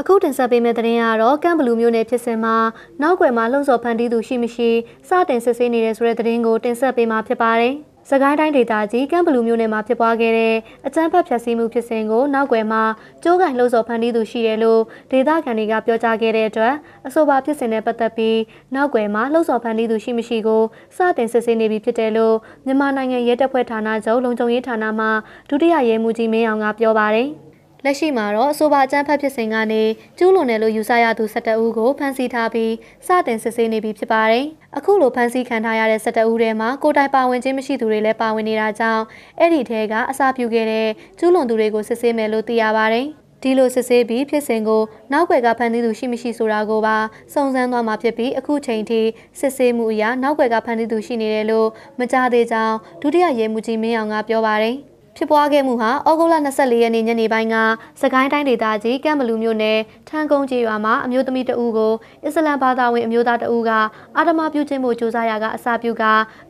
အခုတင်ဆက်ပေးမယ့်သတင်းကတော့ကမ်ဘလူးမျိုးနယ်ဖြစ်စဉ်မှာနောက်ွယ်မှာလှုံ့ဆော်ဖန်တီးသူရှိမရှိစတင်စစ်ဆေးနေတဲ့ဆိုတဲ့သတင်းကိုတင်ဆက်ပေးမှာဖြစ်ပါတယ်။စကိုင်းတိုင်းဒေသကြီးကမ်ဘလူးမျိုးနယ်မှာဖြစ်ပွားခဲ့တဲ့အကြမ်းဖက်ဖျက်ဆီးမှုဖြစ်စဉ်ကိုနောက်ွယ်မှာကျိုးကန်လှုံ့ဆော်ဖန်တီးသူရှိတယ်လို့ဒေသခံတွေကပြောကြားခဲ့တဲ့အတွက်အဆိုပါဖြစ်စဉ်နဲ့ပတ်သက်ပြီးနောက်ွယ်မှာလှုံ့ဆော်ဖန်တီးသူရှိမရှိကိုစတင်စစ်ဆေးနေပြီဖြစ်တယ်လို့မြန်မာနိုင်ငံရဲတပ်ဖွဲ့ဌာနချုပ်လုံခြုံရေးဌာနမှဒုတိယရဲမှူးကြီးမင်းအောင်ကပြောပါတယ်။ လက်ရှိမှာတော့အဆိုပါအကြမ်းဖက်ဖြစ်စဉ်ကနေကျူးလွန်တယ်လို့ယူဆရသူ12ဦးကိုဖမ်းဆီးထားပြီးစတင်စစ်ဆေးနေပြီဖြစ်ပါတယ်။အခုလိုဖမ်းဆီးခံထားရတဲ့12ဦးထဲမှာကိုယ်တိုင်ပါဝင်ခြင်းမရှိသူတွေလည်းပါဝင်နေတာကြောင့်အဲ့ဒီထဲကအစာပြုခဲ့တဲ့ကျူးလွန်သူတွေကိုစစ်ဆေးမယ်လို့သိရပါတယ်။ဒီလိုစစ်ဆေးပြီးဖြစ်စဉ်ကိုနောက်ွယ်ကဖန်တီးသူရှိမရှိဆိုတာကိုပါစုံစမ်းသွားမှာဖြစ်ပြီးအခုချိန်ထိစစ်ဆေးမှုအရနောက်ွယ်ကဖန်တီးသူရှိနေတယ်လို့မကြားသေးကြောင်းဒုတိယရဲမှူးကြီးမင်းအောင်ကပြောပါတယ်။ ဖြစ်ပွားခဲ့မှုဟာဩဂုတ်လ24ရက်နေ့ညနေပိုင်းကစကိုင်းတိုင်းဒေသကြီးကမ်ဘလူမျိုးနယ်ထန်းကုန်းကျေးရွာမှာအမျိုးသမီးတဦးကိုအစ္စလမ်ဘာသာဝင်အမျိုးသားတဦးကအာဓမပြုခြင်းမှုကြိုးစားရာကအစာပြုက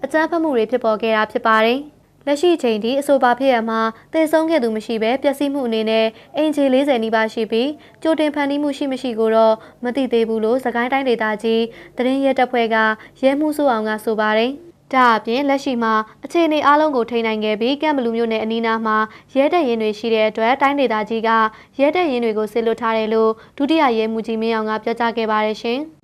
အကြမ်းဖက်မှုတွေဖြစ်ပေါ်ခဲ့တာဖြစ်ပါတယ်။လက်ရှိချိန်ထိအဆိုပါဖြစ်ရမှာတည်ဆုံးခဲ့သူမရှိဘဲပျက်စီးမှုအနေနဲ့အင်ဂျီ40နီးပါးရှိပြီးကြိုတင်ဖန်တီးမှုရှိမရှိကိုတော့မသိသေးဘူးလို့စကိုင်းတိုင်းဒေသကြီးသတင်းရဲတပ်ဖွဲ့ကရဲမှုစုအောင်ကဆိုပါတယ်။ ဒါအပြင်လက်ရှိမှာအခြေအနေအလုံးကိုထိန်းနိုင်ခဲ့ပြီးကမ်ဘလူမျိုးနယ်အနီးနားမှာရဲတပ်ရင်တွေရှိတဲ့အတွက်တိုင်းဒေသကြီးကရဲတပ်ရင်တွေကိုဆေလွတ်ထားတယ်လို့ဒုတိယရဲမှူးကြီးမင်းအောင်ကပြောကြားခဲ့ပါတယ်ရှင်။